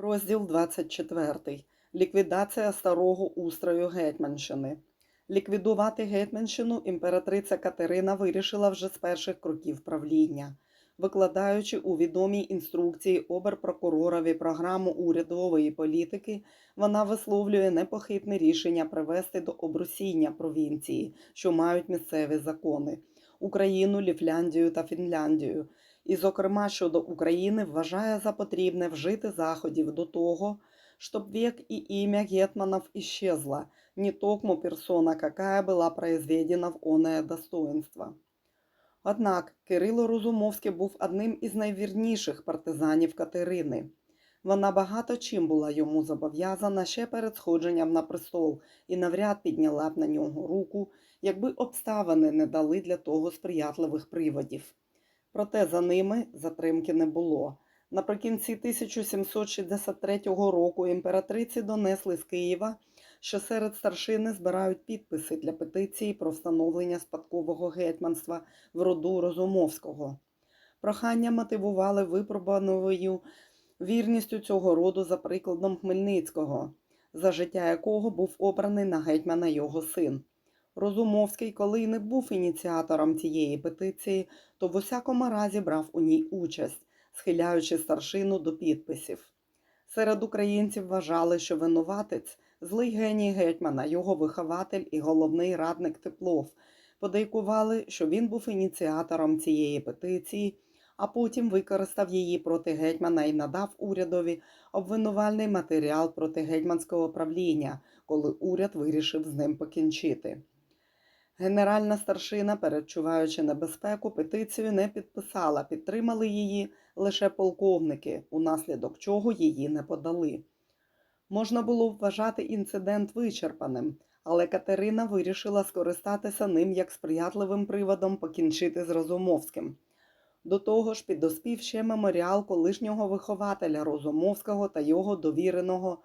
Розділ 24. Ліквідація старого устрою Гетьманщини. Ліквідувати Гетьманщину імператриця Катерина вирішила вже з перших кроків правління. Викладаючи у відомій інструкції оберпрокуророві програму урядової політики, вона висловлює непохитне рішення привести до обрусіння провінції, що мають місцеві закони Україну, Ліфляндію та Фінляндію. І, зокрема, щодо України вважає за потрібне вжити заходів до того, щоб век и имя гетманов исчезло, не токмо персона, какая была произведена в оное достоинство. Однак Кирило Розумовський був одним із найвірніших партизанів Катерини. Вона багато чим була йому зобов'язана ще перед сходженням на престол і навряд підняла б на нього руку, якби обставини не дали для того сприятливих приводів. Проте за ними затримки не було. Наприкінці 1763 року імператриці донесли з Києва, що серед старшини збирають підписи для петиції про встановлення спадкового гетьманства в роду Розумовського. Прохання мотивували випробаною вірністю цього роду за прикладом Хмельницького, за життя якого був обраний на гетьмана його син. Розумовський, коли не був ініціатором цієї петиції, то в усякому разі брав у ній участь, схиляючи старшину до підписів. Серед українців вважали, що винуватець злий геній гетьмана, його вихователь і головний радник Теплов, подейкували, що він був ініціатором цієї петиції, а потім використав її проти гетьмана і надав урядові обвинувальний матеріал проти гетьманського правління, коли уряд вирішив з ним покінчити. Генеральна старшина, передчуваючи небезпеку, петицію не підписала, підтримали її лише полковники, унаслідок чого її не подали. Можна було вважати інцидент вичерпаним, але Катерина вирішила скористатися ним як сприятливим приводом покінчити з Розумовським. До того ж, підоспів ще меморіал колишнього вихователя Розумовського та його довіреного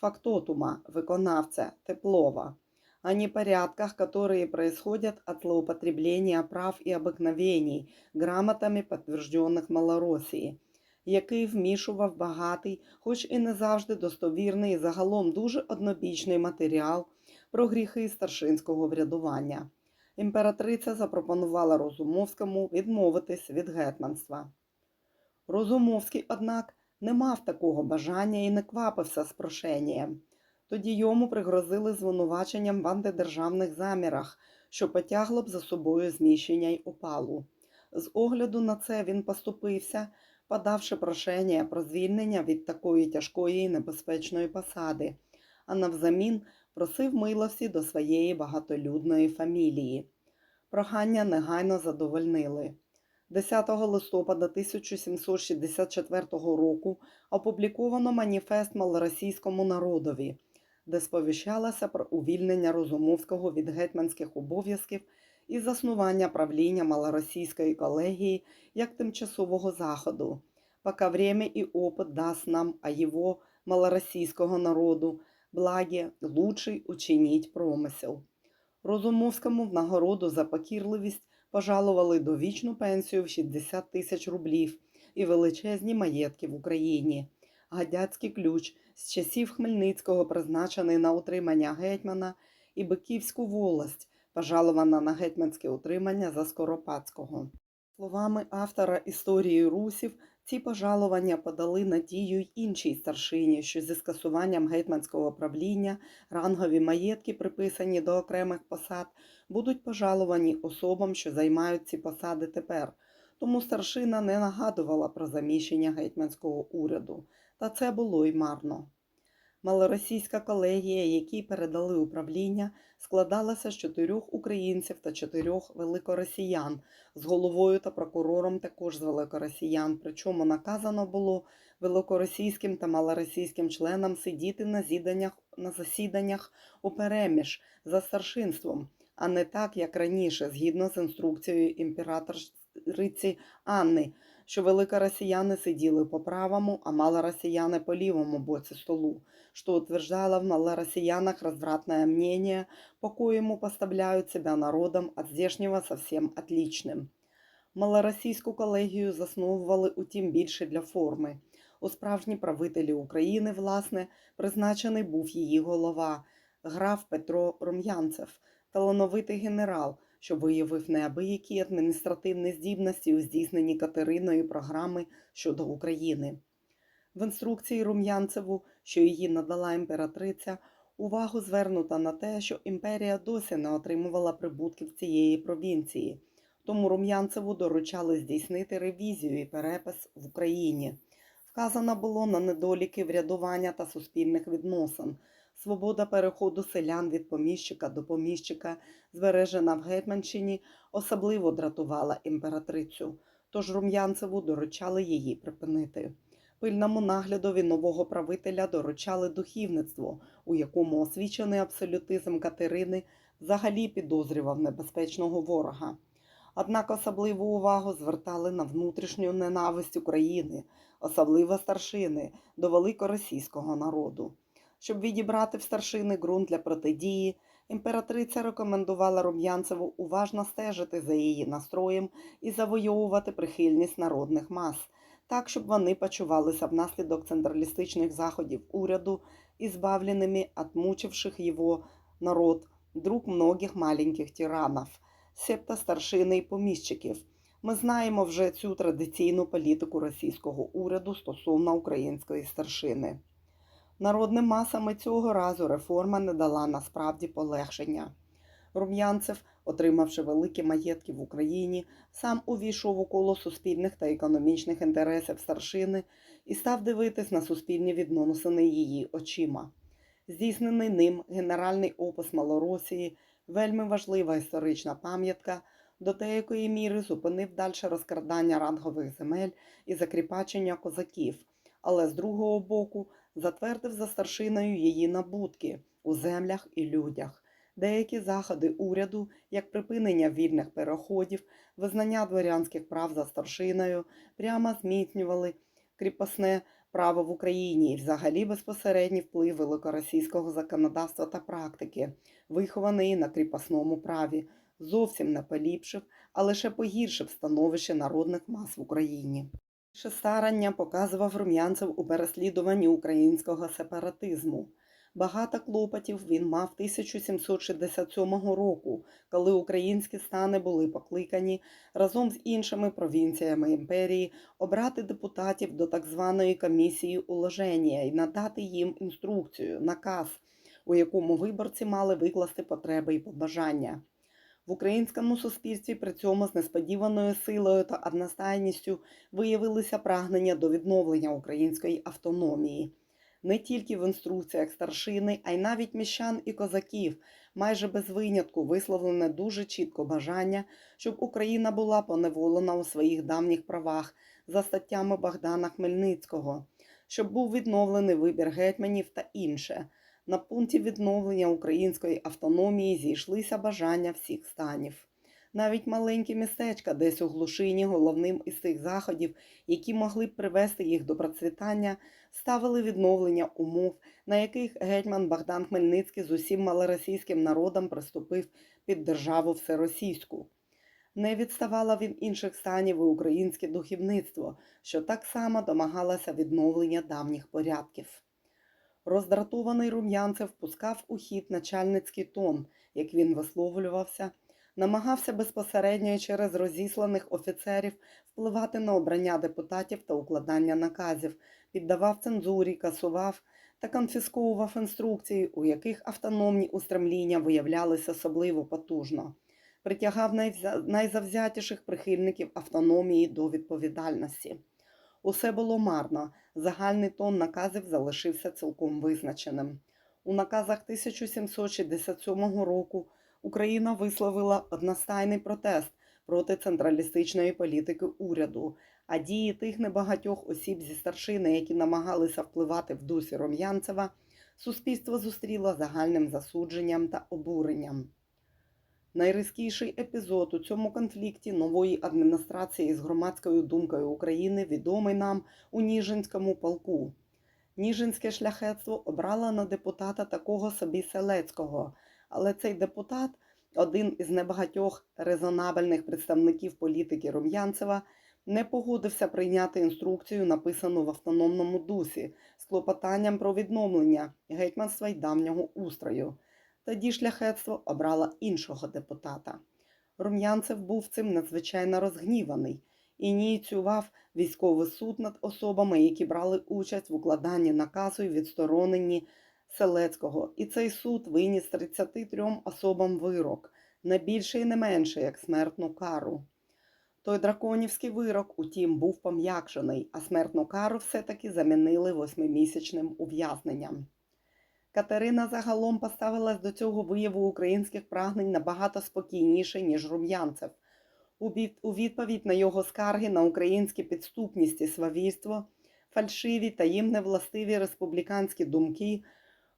фактотума, виконавця Теплова о непорядках, которые происходят от злоупотребления прав і обикновений грамотами підтверджених Малоросії, який вмішував багатий, хоч і не завжди достовірний, загалом дуже однобічний матеріал про гріхи старшинського врядування. Імператриця запропонувала Розумовському відмовитись від гетманства. Розумовський, однак, не мав такого бажання і не квапився з прошенням. Тоді йому пригрозили звинуваченням в антидержавних замірах, що потягло б за собою зміщення й опалу. З огляду на це він поступився, подавши прошення про звільнення від такої тяжкої і небезпечної посади, а навзамін просив милості до своєї багатолюдної фамілії. Прохання негайно задовольнили. 10 листопада 1764 року опубліковано маніфест малоросійському народові де сповіщалося про увільнення Розумовського від гетьманських обов'язків і заснування правління малоросійської колегії як тимчасового заходу, поки время і опит дасть нам о його малоросійського народу, благі лучший учиніть промисел. Розумовському в нагороду за покірливість пожалували довічну пенсію в 60 тисяч рублів і величезні маєтки в Україні. Гадяцький ключ з часів Хмельницького призначений на утримання гетьмана і Биківську волость, пожалована на гетьманське утримання за Скоропадського. Словами автора історії русів, ці пожалування подали надію й іншій старшині, що зі скасуванням гетьманського правління рангові маєтки, приписані до окремих посад, будуть пожаловані особам, що займають ці посади тепер. Тому старшина не нагадувала про заміщення гетьманського уряду та це було й марно. Малоросійська колегія, якій передали управління, складалася з чотирьох українців та чотирьох великоросіян, з головою та прокурором також з великоросіян, причому наказано було великоросійським та малоросійським членам сидіти на зіданнях, на засіданнях у переміж за старшинством, а не так, як раніше, згідно з інструкцією імператориці Анни – що великоросіяни сиділи по правому, а малоросіяни по лівому боці столу, что утверждало в малоросіянах развратное мнение, по коему поставляють себя народом от здешнего совсем отличним. Малоросійську колегію засновували утім більше для форми. У справжні правителі України, власне, призначений був її голова, граф Петро Рум'янцев, талановитий генерал, що виявив неабиякі адміністративні здібності у здійсненні Катериною програми щодо України. В інструкції Рум'янцеву, що її надала імператриця, увагу звернута на те, що імперія досі не отримувала прибутків цієї провінції, тому Рум'янцеву доручали здійснити ревізію і перепис в Україні. Вказано було на недоліки врядування та суспільних відносин. Свобода переходу селян від поміщика до поміщика, збережена в Гетьманщині, особливо дратувала імператрицю, тож Рум'янцеву доручали її припинити. Пильному наглядові нового правителя доручали духівництво, у якому освічений абсолютизм Катерини взагалі підозрював небезпечного ворога. Однак особливу увагу звертали на внутрішню ненависть України, особливо старшини, до великоросійського народу. Щоб відібрати в старшини ґрунт для протидії, імператриця рекомендувала Рум'янцеву уважно стежити за її настроєм і завойовувати прихильність народних мас, так, щоб вони почувалися внаслідок централістичних заходів уряду і збавленими от мучивших його народ друг многих маленьких тиранів, себто старшини і поміщиків. Ми знаємо вже цю традиційну політику російського уряду стосовно української старшини. Народним масам і цього разу реформа не дала насправді полегшення. Рум'янцев, отримавши великі маєтки в Україні, сам увійшов у коло суспільних та економічних інтересів старшини і став дивитись на суспільні відносини її очима. Здійснений ним генеральний опис Малоросії, вельми важлива історична пам'ятка, до деякої міри зупинив дальше розкрадання рангових земель і закріпачення козаків, але з другого боку затвердив за старшиною її набутки у землях і людях. Деякі заходи уряду, як припинення вільних переходів, визнання дворянських прав за старшиною, прямо зміцнювали кріпосне право в Україні і взагалі безпосередній вплив великоросійського законодавства та практики, вихований на кріпосному праві, зовсім не поліпшив, а лише погіршив становище народних мас в Україні. Ще старання показував рум'янцев у переслідуванні українського сепаратизму. Багато клопотів він мав 1767 року, коли українські стани були покликані разом з іншими провінціями імперії обрати депутатів до так званої комісії уложення і надати їм інструкцію, наказ, у якому виборці мали викласти потреби і побажання. В українському суспільстві при цьому з несподіваною силою та одностайністю виявилися прагнення до відновлення української автономії. Не тільки в інструкціях старшини, а й навіть міщан і козаків, майже без винятку висловлене дуже чітко бажання, щоб Україна була поневолена у своїх давніх правах за статтями Богдана Хмельницького, щоб був відновлений вибір гетьманів та інше. На пункті відновлення української автономії зійшлися бажання всіх станів. Навіть маленькі містечка десь у глушині головним із цих заходів, які могли б привести їх до процвітання, ставили відновлення умов, на яких гетьман Богдан Хмельницький з усім малоросійським народом приступив під державу всеросійську. Не відставала від інших станів і українське духовництво, що так само домагалося відновлення давніх порядків. Роздратований рум'янцев пускав у хід начальницький тон, як він висловлювався, намагався безпосередньо через розісланих офіцерів впливати на обрання депутатів та укладання наказів, піддавав цензурі, касував та конфісковував інструкції, у яких автономні устремління виявлялися особливо потужно, притягав найзавзятіших прихильників автономії до відповідальності. Усе було марно, загальний тон наказів залишився цілком визначеним. У наказах 1767 року Україна висловила одностайний протест проти централістичної політики уряду, а дії тих небагатьох осіб зі старшини, які намагалися впливати в дусі Ром'янцева, суспільство зустріло загальним засудженням та обуренням. Найрізкіший епізод у цьому конфлікті нової адміністрації з громадською думкою України відомий нам у Ніжинському полку. Ніжинське шляхетство обрало на депутата такого собі Селецького, але цей депутат, один із небагатьох резонабельних представників політики Рум'янцева, не погодився прийняти інструкцію, написану в автономному дусі, з клопотанням про відновлення гетьманства й давнього устрою. Тоді шляхетство обрало іншого депутата. Рум'янцев був цим надзвичайно розгніваний ініціював військовий суд над особами, які брали участь в укладанні наказу і відстороненні Селецького. І цей суд виніс 33 особам вирок, не більше і не менше, як смертну кару. Той драконівський вирок, утім, був пом'якшений, а смертну кару все-таки замінили восьмимісячним ув'язненням. Катерина загалом поставилась до цього вияву українських прагнень набагато спокійніше, ніж рум'янцев. У відповідь на його скарги на українські підступність і свавільство, фальшиві та їм невластиві республіканські думки,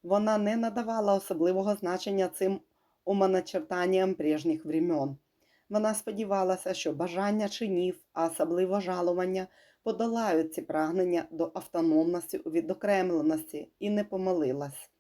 вона не надавала особливого значення цим умоначертанням прежніх времен. Вона сподівалася, що бажання чинів, а особливо жалування, подолають ці прагнення до автономності у відокремленості і не помилилась.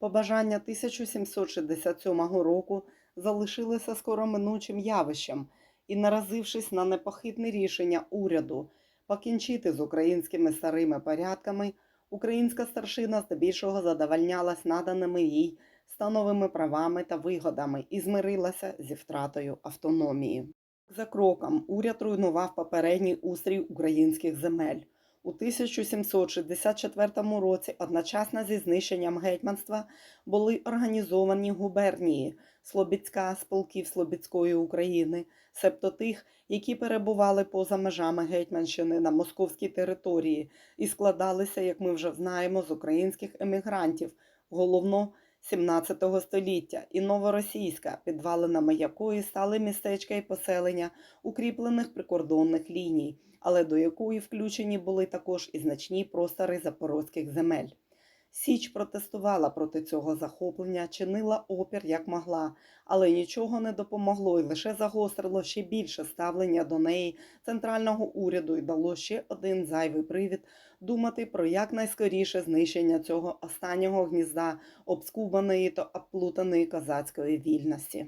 Побажання 1767 року залишилися скороминучим явищем і, наразившись на непохитне рішення уряду покінчити з українськими старими порядками, українська старшина здебільшого задовольнялась наданими їй становими правами та вигодами і змирилася зі втратою автономії. За кроком уряд руйнував попередній устрій українських земель. У 1764 році одночасно зі знищенням гетьманства були організовані губернії Слобідська з полків Слобідської України, себто тих, які перебували поза межами Гетьманщини на московській території і складалися, як ми вже знаємо, з українських емігрантів, головно 17 століття, і новоросійська, підвалинами якої стали містечка і поселення укріплених прикордонних ліній, але до якої включені були також і значні простори запорозьких земель. Січ протестувала проти цього захоплення, чинила опір як могла, але нічого не допомогло і лише загострило ще більше ставлення до неї центрального уряду і дало ще один зайвий привід думати про якнайскоріше знищення цього останнього гнізда обскубаної та оплутаної козацької вільності.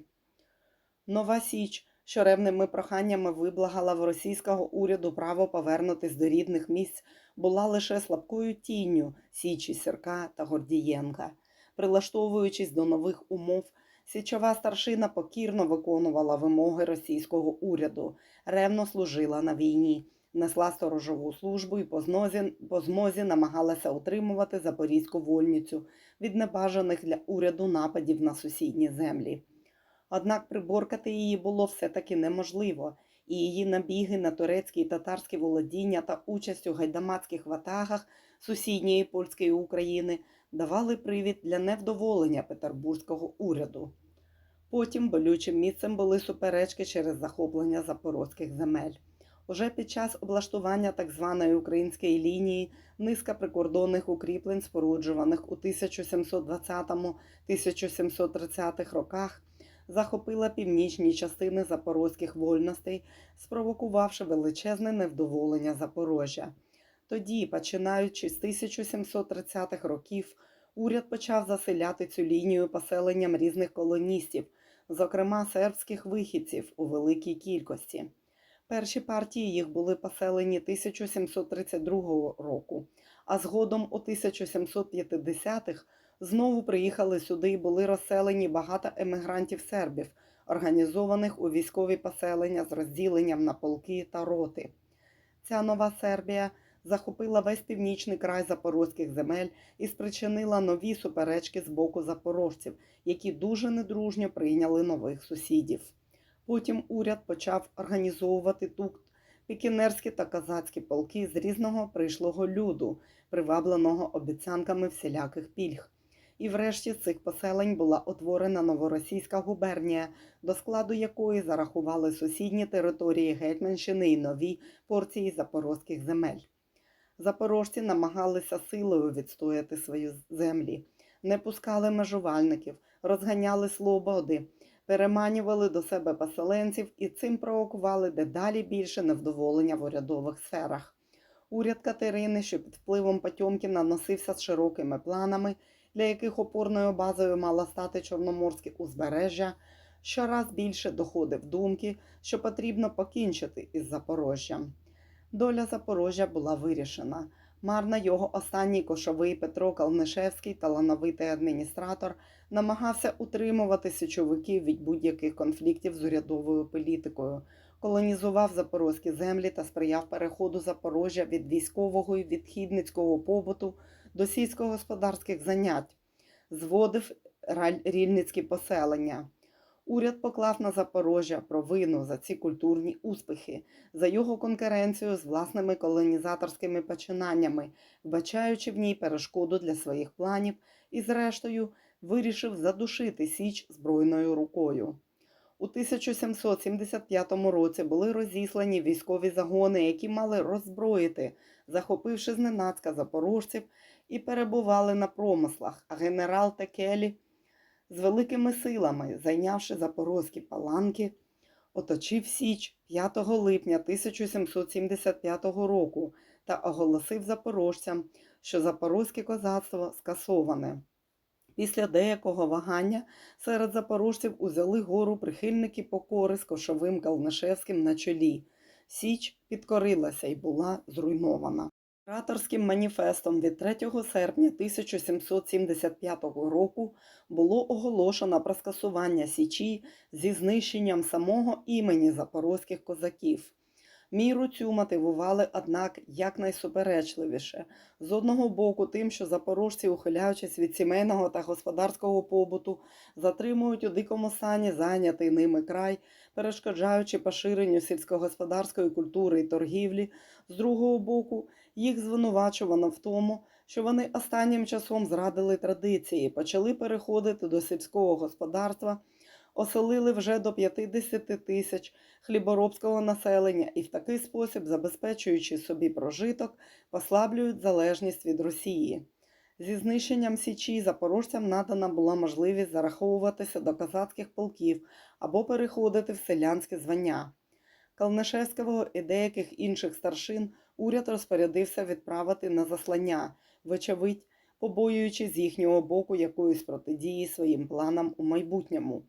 Нова Січ щоревними проханнями виблагала в російського уряду право повернутись до рідних місць, була лише слабкою тінню Січі Сірка та Гордієнка. Прилаштовуючись до нових умов, січова старшина покірно виконувала вимоги російського уряду, ревно служила на війні, несла сторожову службу і по змозі намагалася утримувати запорізьку вольницю від небажаних для уряду нападів на сусідні землі. Однак приборкати її було все-таки неможливо, і її набіги на турецькі і татарські володіння та участь у гайдамацьких ватагах сусідньої польської України давали привід для невдоволення петербурзького уряду. Потім болючим місцем були суперечки через захоплення запорозьких земель. Уже під час облаштування так званої української лінії низка прикордонних укріплень, споруджуваних у 1720-1730 роках, захопила північні частини запорозьких вольностей, спровокувавши величезне невдоволення Запорожжя. Тоді, починаючи з 1730-х років, уряд почав заселяти цю лінію поселенням різних колоністів, зокрема сербських вихідців у великій кількості. Перші партії їх були поселені 1732 року, а згодом у 1750-х знову приїхали сюди і були розселені багато емігрантів сербів, організованих у військові поселення з розділенням на полки та роти. Ця нова Сербія захопила весь північний край запорозьких земель і спричинила нові суперечки з боку запорожців, які дуже недружньо прийняли нових сусідів. Потім уряд почав організовувати тут пікінерські та козацькі полки з різного прийшлого люду, привабленого обіцянками всіляких пільг. І врешті цих поселень була утворена новоросійська губернія, до складу якої зарахували сусідні території Гетьманщини і нові порції запорозьких земель. Запорожці намагалися силою відстояти свої землі, не пускали межувальників, розганяли слободи, переманювали до себе поселенців і цим провокували дедалі більше невдоволення в урядових сферах. Уряд Катерини, що під впливом Потьомкіна носився з широкими планами, для яких опорною базою мало стати Чорноморське узбережжя, щораз більше доходив думки, що потрібно покінчити із Запорожжям. Доля Запорожжя була вирішена. Марна його останній кошовий Петро Калнишевський, талановитий адміністратор, намагався утримувати січовиків від будь-яких конфліктів з урядовою політикою, колонізував запорозькі землі та сприяв переходу Запорожжя від військового і відхідницького побуту до сільськогосподарських занять, зводив рільницькі поселення. Уряд поклав на Запорожжя провину за ці культурні успіхи, за його конкуренцію з власними колонізаторськими починаннями, вбачаючи в ній перешкоду для своїх планів і, зрештою, вирішив задушити Січ збройною рукою. У 1775 році були розіслані військові загони, які мали роззброїти, захопивши зненацька запорожців, і перебували на промислах, а генерал Текелі з великими силами, зайнявши запорозькі паланки, оточив Січ 5 липня 1775 року та оголосив запорожцям, що запорозьке козацтво скасоване. Після деякого вагання серед запорожців узяли гору прихильники покори з Кошовим Калнишевським на чолі. Січ підкорилася і була зруйнована. Ораторським маніфестом від 3 серпня 1775 року було оголошено про скасування Січі зі знищенням самого імені запорозьких козаків. Міру цю мотивували, однак, якнайсуперечливіше. З одного боку, тим, що запорожці, ухиляючись від сімейного та господарського побуту, затримують у дикому стані зайнятий ними край, перешкоджаючи поширенню сільськогосподарської культури і торгівлі, з другого боку, їх звинувачувано в тому, що вони останнім часом зрадили традиції, почали переходити до сільського господарства, оселили вже до 50 тисяч хліборобського населення і в такий спосіб, забезпечуючи собі прожиток, послаблюють залежність від Росії. Зі знищенням Січі запорожцям надана була можливість зараховуватися до козацьких полків або переходити в селянське звання. Калнишевського і деяких інших старшин уряд розпорядився відправити на заслання, вочевидь, побоюючи з їхнього боку якоїсь протидії своїм планам у майбутньому.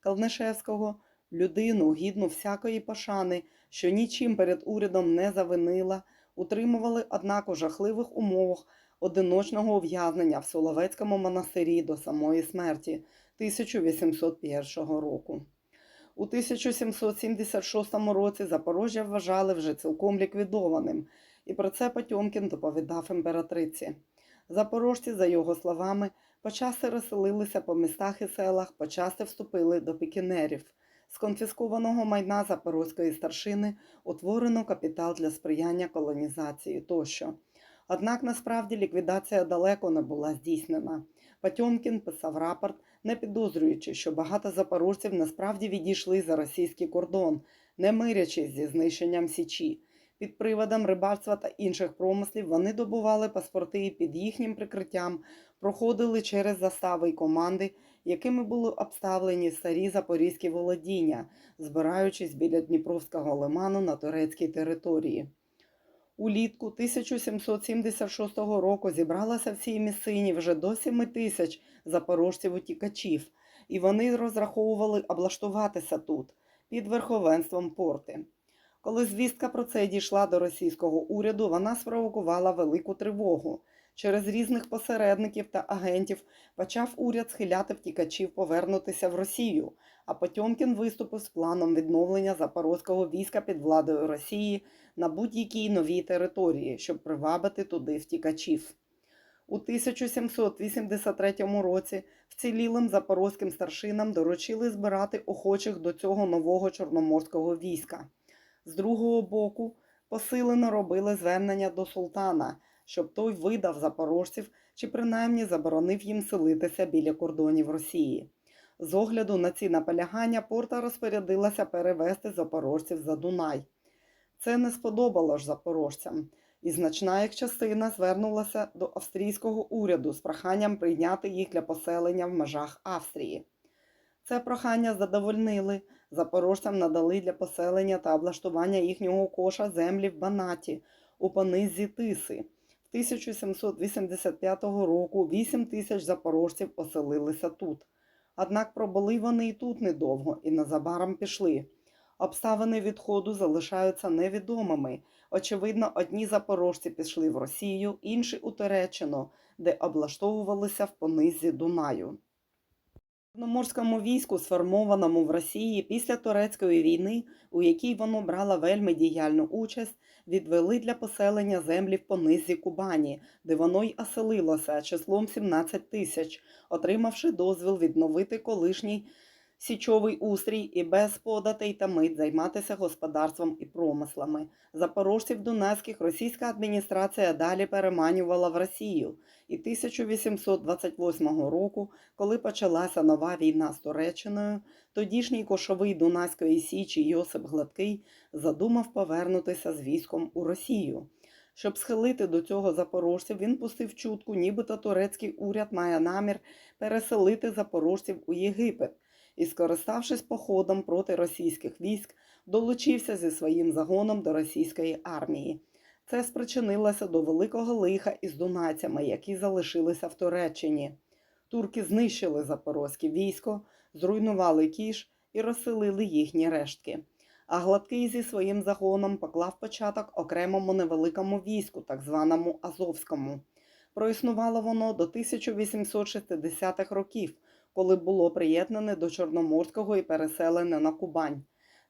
Калнишевського, людину, гідну всякої пошани, що нічим перед урядом не завинила, утримували, однак, у жахливих умовах одиночного ув'язнення в Соловецькому монастирі до самої смерті 1801 року. У 1776 році Запорожжя вважали вже цілком ліквідованим, і про це Потьомкін доповідав імператриці. Запорожці, за його словами, почасти розселилися по містах і селах, почасти вступили до пікінерів. З конфіскованого майна запорозької старшини утворено капітал для сприяння колонізації тощо. Однак насправді ліквідація далеко не була здійснена. Потьомкін писав рапорт, не підозрюючи, що багато запорожців насправді відійшли за російський кордон, не мирячись зі знищенням Січі. Під приводом рибальства та інших промислів вони добували паспорти і під їхнім прикриттям проходили через застави й команди, якими були обставлені старі запорізькі володіння, збираючись біля Дніпровського лиману на турецькій території. Улітку 1776 року зібралася в цій місцині вже до 7 тисяч запорожців-утікачів, і вони розраховували облаштуватися тут, під верховенством порти. Коли звістка про це дійшла до російського уряду, вона спровокувала велику тривогу. Через різних посередників та агентів почав уряд схиляти втікачів повернутися в Росію, а Потьомкін виступив з планом відновлення запорозького війська під владою Росії на будь-якій новій території, щоб привабити туди втікачів. У 1783 році вцілілим запорозьким старшинам доручили збирати охочих до цього нового чорноморського війська. З другого боку, посилено робили звернення до султана, щоб той видав запорожців чи принаймні заборонив їм селитися біля кордонів Росії. З огляду на ці наполягання порта розпорядилася перевести запорожців за Дунай. Це не сподобало ж запорожцям, і значна їх частина звернулася до австрійського уряду з проханням прийняти їх для поселення в межах Австрії. Це прохання задовольнили. Запорожцям надали для поселення та облаштування їхнього коша землі в Банаті у понизі Тиси. В 1785 року 8 тисяч запорожців оселилися тут. Однак пробули вони і тут недовго і незабаром пішли. Обставини відходу залишаються невідомими. Очевидно, одні запорожці пішли в Росію, інші у Туреччину, де облаштовувалися в понизі Дунаю. Чорноморському війську, сформованому в Росії після турецької війни, у якій воно брало вельми діяльну участь, відвели для поселення землі в понизі Кубані, де воно й оселилося числом 17 тисяч, отримавши дозвіл відновити колишній січовий устрій і без податей та мит займатися господарством і промислами. Запорожців дунайських російська адміністрація далі переманювала в Росію. І 1828 року, коли почалася нова війна з Туреччиною, тодішній кошовий Дунайської січі Йосип Гладкий задумав повернутися з військом у Росію. Щоб схилити до цього запорожців, він пустив чутку, нібито турецький уряд має намір переселити запорожців у Єгипет і, скориставшись походом проти російських військ, долучився зі своїм загоном до російської армії. Це спричинилося до великого лиха із дунайцями, які залишилися в Туреччині. Турки знищили запорозьке військо, зруйнували кіш і розселили їхні рештки. А гладкий зі своїм загоном поклав початок окремому невеликому війську, так званому Азовському. Проіснувало воно до 1860-х років, коли було приєднане до Чорноморського і переселене на Кубань.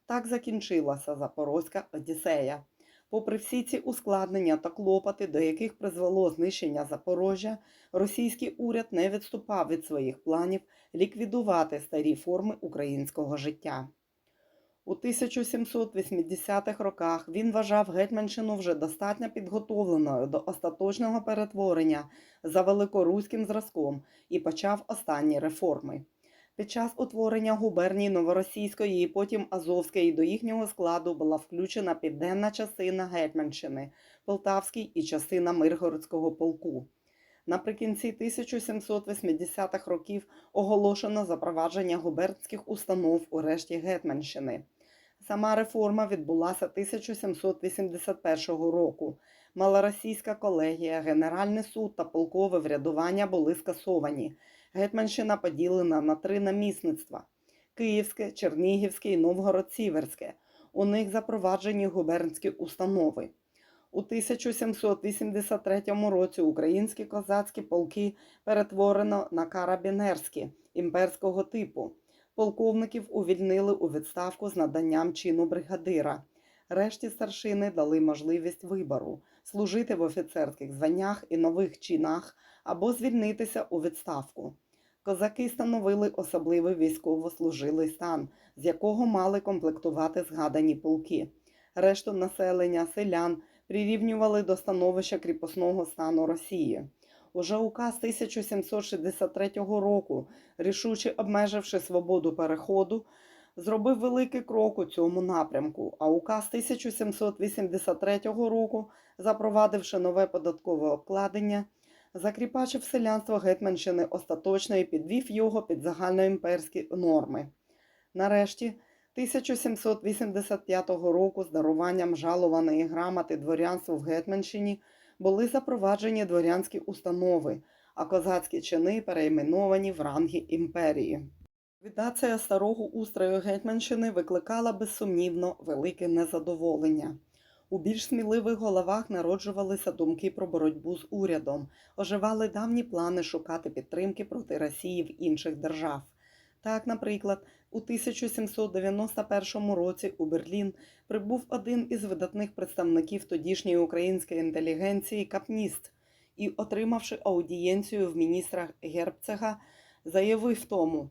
Так закінчилася Запорозька Одіссея. Попри всі ці ускладнення та клопоти, до яких призвело знищення Запорожжя, російський уряд не відступав від своїх планів ліквідувати старі форми українського життя. У 1780-х роках він вважав Гетьманщину вже достатньо підготовленою до остаточного перетворення за великоруським зразком і почав останні реформи. Під час утворення губернії Новоросійської і потім Азовської до їхнього складу була включена південна частина Гетьманщини, Полтавський і частина Миргородського полку. Наприкінці 1780-х років оголошено запровадження губернських установ у решті Гетьманщини. Сама реформа відбулася 1781 року. Малоросійська колегія, Генеральний суд та полкове врядування були скасовані. Гетьманщина поділена на три намісництва: Київське, Чернігівське і Новгород-Сіверське. У них запроваджені губернські установи. У 1783 році українські козацькі полки перетворено на карабінерські імперського типу. Полковників увільнили у відставку з наданням чину бригадира. Решті старшини дали можливість вибору служити в офіцерських званнях і нових чинах або звільнитися у відставку. Козаки становили особливий військово-служилий стан, з якого мали комплектувати згадані полки. Решту населення, селян прирівнювали до становища кріпосного стану Росії. Уже указ 1763 року, рішуче обмеживши свободу переходу, зробив великий крок у цьому напрямку, а указ 1783 року, запровадивши нове податкове обкладення, закріпачив селянство Гетьманщини остаточно і підвів його під загальноімперські норми. Нарешті, 1785 року з даруванням жалованої грамоти дворянству в Гетьманщині були запроваджені дворянські установи, а козацькі чини перейменовані в ранги імперії. Ліквідація старого устрою Гетьманщини викликала безсумнівно велике незадоволення. У більш сміливих головах народжувалися думки про боротьбу з урядом, оживали давні плани шукати підтримки проти Росії в інших держав. Так, наприклад, у 1791 році у Берлін прибув один із видатних представників тодішньої української інтелігенції Капніст і, отримавши аудієнцію в міністра Гербцега, заявив тому,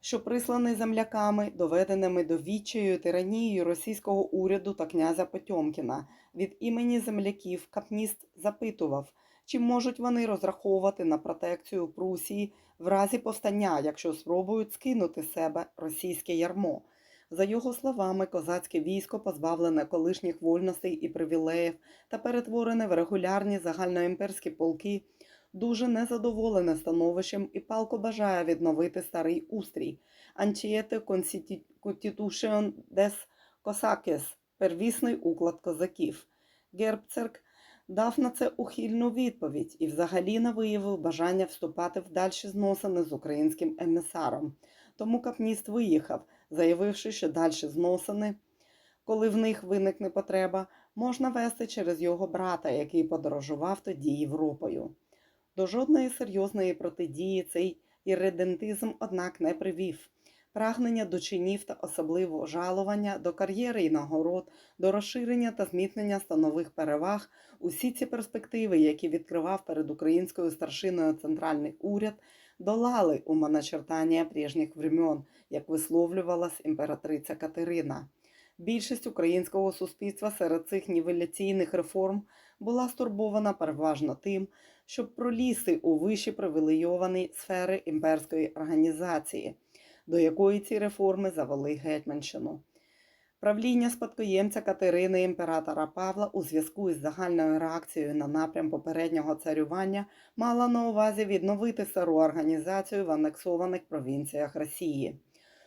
що присланий земляками, доведеними до відчаю тиранією російського уряду та князя Потьомкіна, від імені земляків Капніст запитував, чи можуть вони розраховувати на протекцію Прусії в разі повстання, якщо спробують скинути себе російське ярмо. За його словами, козацьке військо, позбавлене колишніх вольностей і привілеїв та перетворене в регулярні загальноімперські полки, дуже незадоволене становищем і палко бажає відновити старий устрій Антієте Constitution des Косакес первісний уклад козаків. Гербцерк дав на це ухильну відповідь і взагалі не виявив бажання вступати в дальші зносини з українським емісаром. Тому капніст виїхав, заявивши, що дальші зносини, коли в них виникне потреба, можна вести через його брата, який подорожував тоді Європою. До жодної серйозної протидії цей ірредентизм, однак, не привів. Прагнення до чинів та особливо жалування, до кар'єри і нагород, до розширення та зміцнення станових переваг, усі ці перспективи, які відкривав перед українською старшиною центральний уряд, долали умоначертання прежніх времен, як висловлювалась імператриця Катерина. Більшість українського суспільства серед цих нівеляційних реформ була стурбована переважно тим, щоб пролізти у вищі привілейовані сфери імперської організації, до якої ці реформи завели Гетьманщину. Правління спадкоємця Катерини імператора Павла у зв'язку із загальною реакцією на напрям попереднього царювання мала на увазі відновити стару організацію в анексованих провінціях Росії.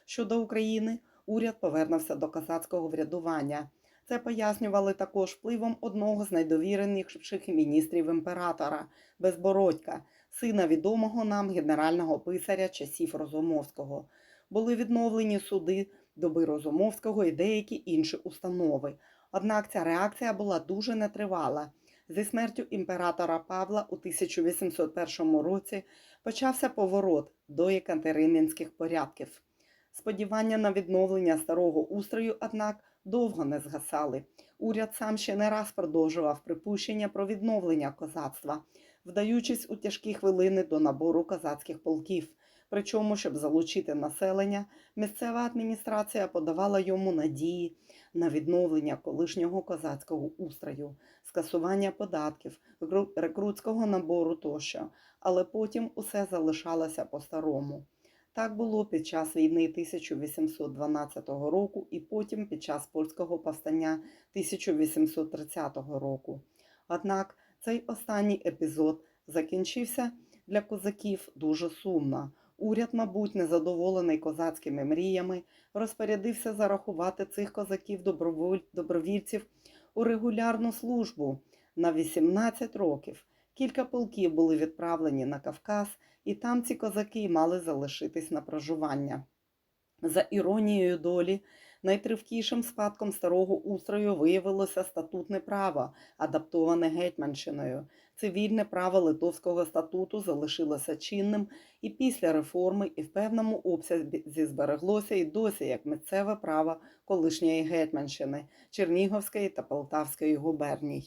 Щодо України, уряд повернувся до козацького врядування. Це пояснювали також впливом одного з найдовіреніших міністрів імператора Безбородька, сина відомого нам генерального писаря часів Розумовського. Були відновлені суди доби Розумовського і деякі інші установи. Однак ця реакція була дуже нетривала. Зі смертю імператора Павла у 1801 році почався поворот до екатерининських порядків. Сподівання на відновлення старого устрою, однак, довго не згасали. Уряд сам ще не раз продовжував припущення про відновлення козацтва, вдаючись у тяжкі хвилини до набору козацьких полків. Причому, щоб залучити населення, місцева адміністрація подавала йому надії на відновлення колишнього козацького устрою, скасування податків, рекрутського набору тощо, але потім усе залишалося по-старому. Так було під час війни 1812 року і потім під час польського повстання 1830 року. Однак цей останній епізод закінчився для козаків дуже сумно. Уряд, мабуть, незадоволений козацькими мріями, розпорядився зарахувати цих козаків добровільців у регулярну службу на 18 років. Кілька полків були відправлені на Кавказ, і там ці козаки мали залишитись на проживання. За іронією долі, найтривкішим спадком старого устрою виявилося статутне право, адаптоване Гетьманщиною. Цивільне право Литовського статуту залишилося чинним і після реформи, і в певному обсязі збереглося і досі як місцеве право колишньої Гетьманщини, Чернігівської та Полтавської губерній.